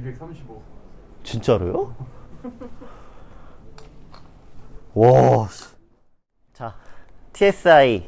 235. 진짜로요? 와. 씨. 자, TSI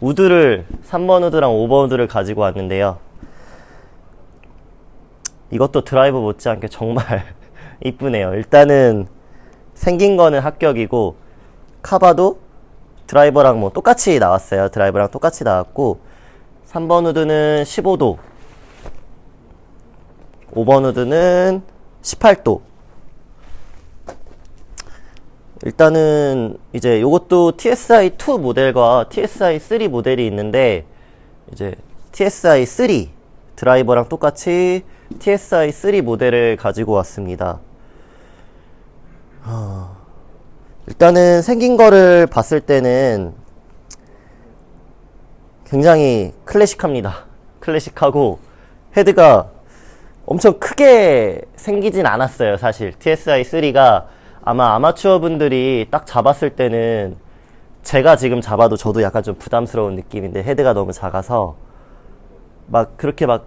우드를 3번 우드랑 5번 우드를 가지고 왔는데요. 이것도 드라이버 못지않게 정말 이쁘네요. 일단은 생긴 거는 합격이고 카바도 드라이버랑 뭐 똑같이 나왔어요. 드라이버랑 똑같이 나왔고 3번 우드는 15도 5번 우드는 18도. 일단은 이제 요것도 TSI2 모델과 TSI3 모델이 있는데 이제 TSI3 드라이버랑 똑같이 TSI3 모델을 가지고 왔습니다. 하, 일단은 생긴 거를 봤을 때는 굉장히 클래식합니다. 클래식하고 헤드가 엄청 크게 생기진 않았어요, 사실. TSI3가 아마 아마추어 분들이 딱 잡았을 때는 제가 지금 잡아도 저도 약간 좀 부담스러운 느낌인데 헤드가 너무 작아서 막 그렇게 막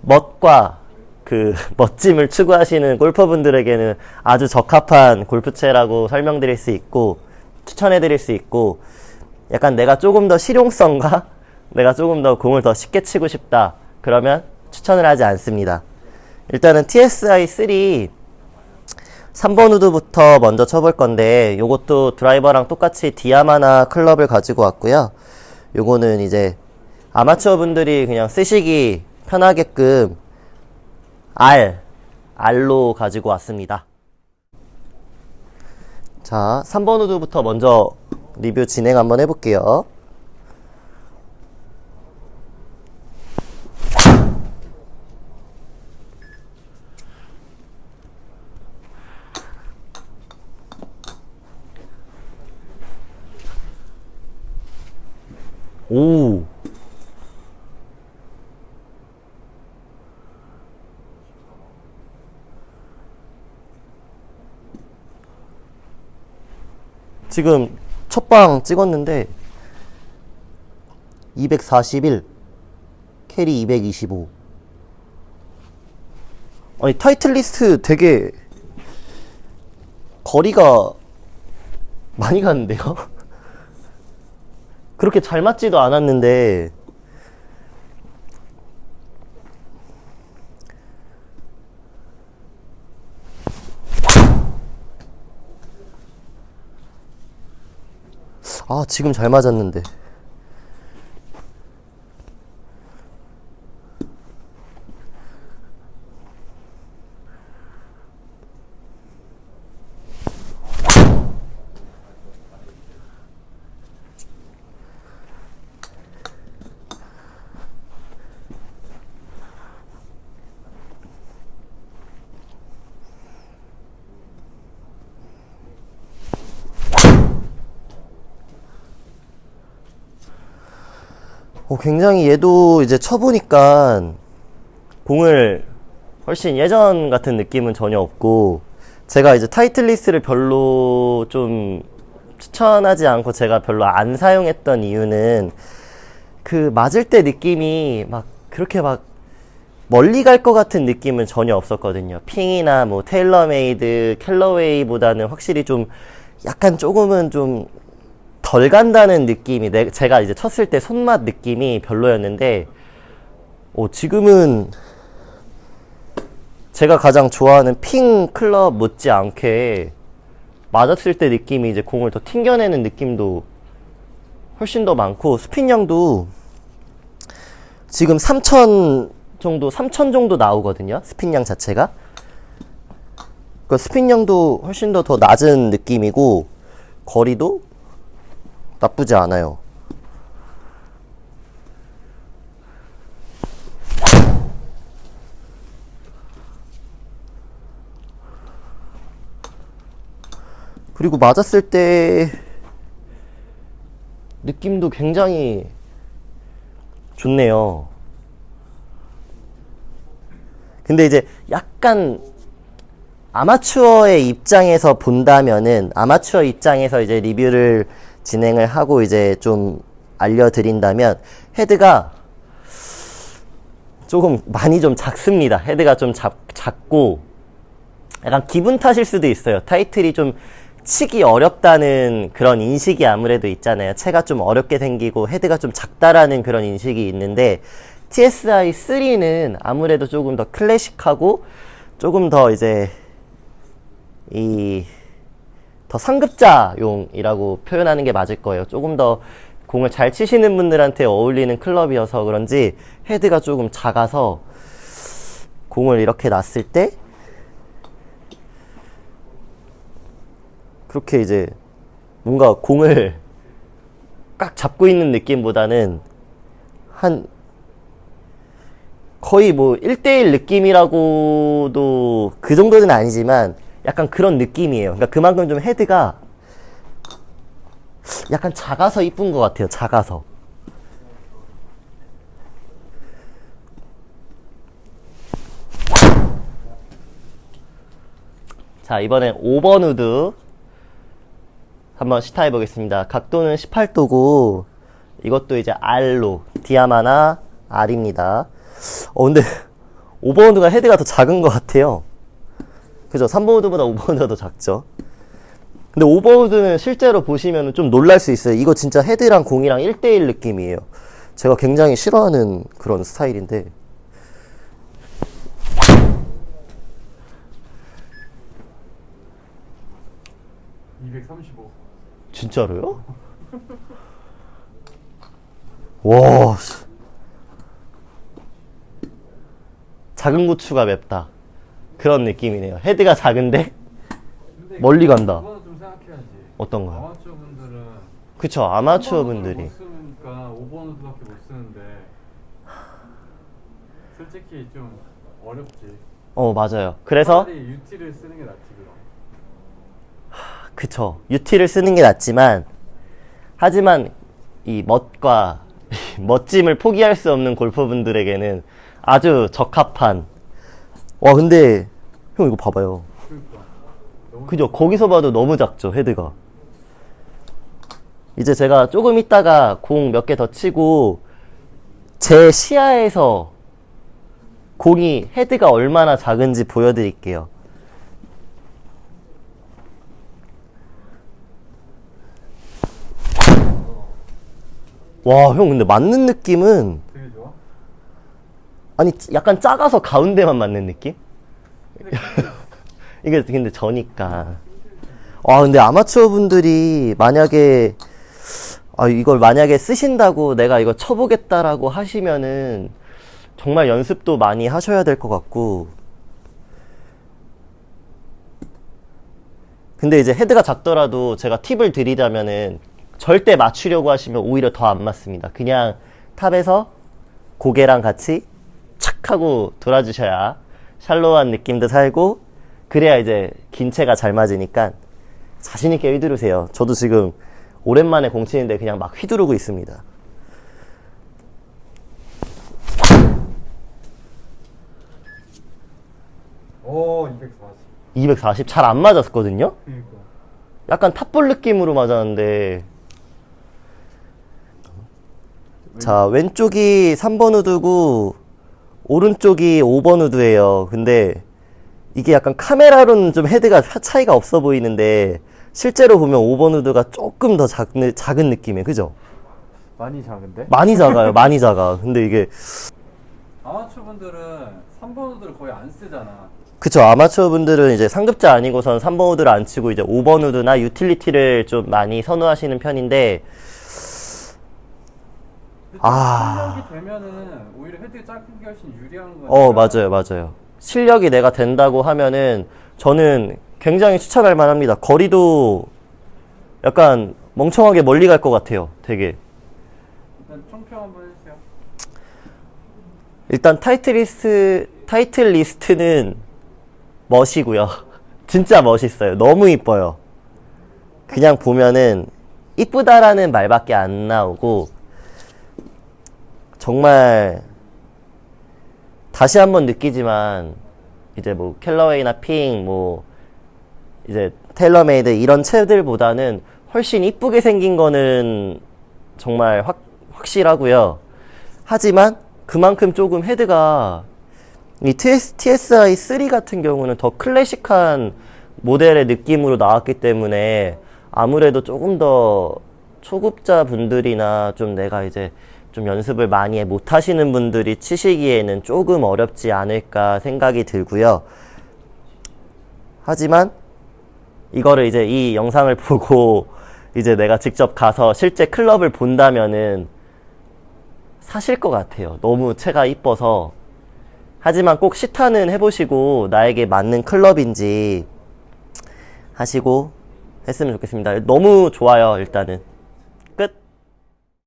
멋과 그 멋짐을 추구하시는 골퍼분들에게는 아주 적합한 골프채라고 설명드릴 수 있고 추천해드릴 수 있고 약간 내가 조금 더 실용성과 내가 조금 더 공을 더 쉽게 치고 싶다 그러면 추천을 하지 않습니다. 일단은 TSI 3 3번 우드부터 먼저 쳐볼 건데 요것도 드라이버랑 똑같이 디아마나 클럽을 가지고 왔고요. 요거는 이제 아마추어 분들이 그냥 쓰시기 편하게끔 R, R로 가지고 왔습니다. 자, 3번 우드부터 먼저 리뷰 진행 한번 해볼게요. 오. 지금 첫 방 찍었는데 241 캐리 225 아니 타이틀 리스트 되게 거리가 많이 갔는데요? 그렇게 잘 맞지도 않았는데. 아 지금 잘 맞았는데 어, 굉장히 얘도 이제 쳐보니까 공을 훨씬 예전 같은 느낌은 전혀 없고 제가 이제 타이틀 리스트를 별로 좀 추천하지 않고 제가 별로 안 사용했던 이유는 그 맞을 때 느낌이 막 그렇게 막 멀리 갈 것 같은 느낌은 전혀 없었거든요. 핑이나 뭐 테일러메이드, 캘러웨이보다는 확실히 좀 약간 조금은 좀 덜 간다는 느낌이 내, 제가 이제 쳤을 때 손맛 느낌이 별로였는데 어, 지금은 제가 가장 좋아하는 핑 클럽 못지않게 맞았을 때 느낌이 이제 공을 더 튕겨내는 느낌도 훨씬 더 많고 스핀량도 지금 3000 정도 3000 정도 나오거든요 스핀량 자체가. 그 스핀량도 훨씬 더 더 낮은 느낌이고 거리도 나쁘지 않아요. 그리고 맞았을 때 느낌도 굉장히 좋네요. 근데 이제 약간 아마추어의 입장에서 본다면은 아마추어 입장에서 이제 리뷰를 진행을 하고 이제 좀 알려드린다면 헤드가 조금 많이 좀 작습니다. 헤드가 좀 작, 작고 약간 기분 탓일 수도 있어요. 타이틀이 좀 치기 어렵다는 그런 인식이 아무래도 있잖아요. 채가 좀 어렵게 생기고 헤드가 좀 작다라는 그런 인식이 있는데 TSI 3는 아무래도 조금 더 클래식하고 조금 더 이제 이 더 상급자용이라고 표현하는 게 맞을 거예요. 조금 더 공을 잘 치시는 분들한테 어울리는 클럽이어서 그런지 헤드가 조금 작아서 공을 이렇게 놨을 때 그렇게 이제 뭔가 공을 꽉 잡고 있는 느낌보다는 한 거의 뭐 1대1 느낌이라고도 그 정도는 아니지만 약간 그런 느낌이에요. 그러니까 그만큼 좀 헤드가 약간 작아서 이쁜 것 같아요. 작아서. 자, 이번엔 5번 우드 한번 시타해 보겠습니다. 각도는 18도고 이것도 이제 R로 디아마나 R입니다. 어 근데 5번 우드가 헤드가 더 작은 것 같아요. 그죠? 3번 우드보다 5번 우드가 더 작죠. 근데 5번 우드는 실제로 보시면 좀 놀랄 수 있어요. 이거 진짜 헤드랑 공이랑 1대1 느낌이에요. 제가 굉장히 싫어하는 그런 스타일인데. (235) 진짜로요? 와. 씨. 작은 고추가 맵다. 그런 느낌이네요. 헤드가 작은데 멀리 간다. 그거는 좀 생각해야지 어떤 거요? 아마추어 분들은 그쵸, 아마추어 분들이. 못 쓰니까 5번 우드밖에 못 쓰는데 솔직히 좀 어렵지 어, 맞아요. 그래서 차라리 UT를 쓰는 게 낫지 그럼 그쵸. UT를 쓰는 게 낫지만, 하지만 이 멋과 멋짐을 포기할 수 없는 골퍼분들에게는 아주 적합한. 와, 근데, 형 이거 봐봐요. 그죠? 거기서 봐도 너무 작죠, 헤드가. 이제 제가 조금 있다가 공 몇 개 더 치고, 제 시야에서 공이 헤드가 얼마나 작은지 보여드릴게요. 와, 형, 근데 맞는 느낌은, 아 아니, 약간 작아서 가운데만 맞는 느낌? 근데 이게 근데 저니까. 아, 근데 아마추어 분들이 만약에, 아, 이걸 만약에 쓰신다고 내가 이거 쳐보겠다라고 하시면은 정말 연습도 많이 하셔야 될 것 같고. 근데 이제 헤드가 작더라도 제가 팁을 드리자면은 절대 맞추려고 하시면 오히려 더 안 맞습니다. 그냥 탑에서 고개랑 같이 착 하고 돌아주셔야 샬로한 느낌도 살고 그래야 이제 긴 채가 잘 맞으니까 자신 있게 휘두르세요. 저도 지금 오랜만에 공 치는데 그냥 막 휘두르고 있습니다. 오 240. 240 잘 안 맞았거든요. 그러니까 약간 탑볼 느낌으로 맞았는데 자 왼쪽이 3번 우드고 오른쪽이 5번 우드예요 근데 이게 약간 카메라로는 좀 헤드가 차- 차이가 없어 보이는데 실제로 보면 5번 우드가 조금 더 작은, 작은 느낌이에요 그죠? 많이 작은데? 많이 작아요 많이 작아 근데 이게 아마추어 분들은 3번 우드를 거의 안 쓰잖아. 그쵸 아마추어 분들은 이제 상급자 아니고선 3번 우드를 안 치고 이제 5번 우드나 유틸리티를 좀 많이 선호하시는 편인데 아. 실력이 되면은 오히려 헤드 작은 게 훨씬 유리한 거야. 어, 맞아요, 맞아요. 실력이 내가 된다고 하면은 저는 굉장히 추천할 만합니다. 거리도 약간 멍청하게 멀리 갈 것 같아요. 되게. 일단 총평 한번 해주세요. 일단 타이틀 리스트, 타이틀 리스트는 멋이고요. 진짜 멋있어요. 너무 이뻐요. 그냥 보면은 이쁘다라는 말밖에 안 나오고 정말 다시 한번 느끼지만 이제 뭐 캘러웨이나 핑, 뭐 이제 테일러메이드 이런 채들보다는 훨씬 이쁘게 생긴 거는 정말 확, 확실하고요. 하지만 그만큼 조금 헤드가 이 TS, TSI 3 같은 경우는 더 클래식한 모델의 느낌으로 나왔기 때문에 아무래도 조금 더 초급자 분들이나 좀 내가 이제 좀 연습을 많이 못 하시는 분들이 치시기에는 조금 어렵지 않을까 생각이 들고요. 하지만 이거를 이제 이 영상을 보고 이제 내가 직접 가서 실제 클럽을 본다면은 사실 것 같아요. 너무 채가 이뻐서. 하지만 꼭 시타는 해보시고 나에게 맞는 클럽인지 하시고 했으면 좋겠습니다. 너무 좋아요, 일단은.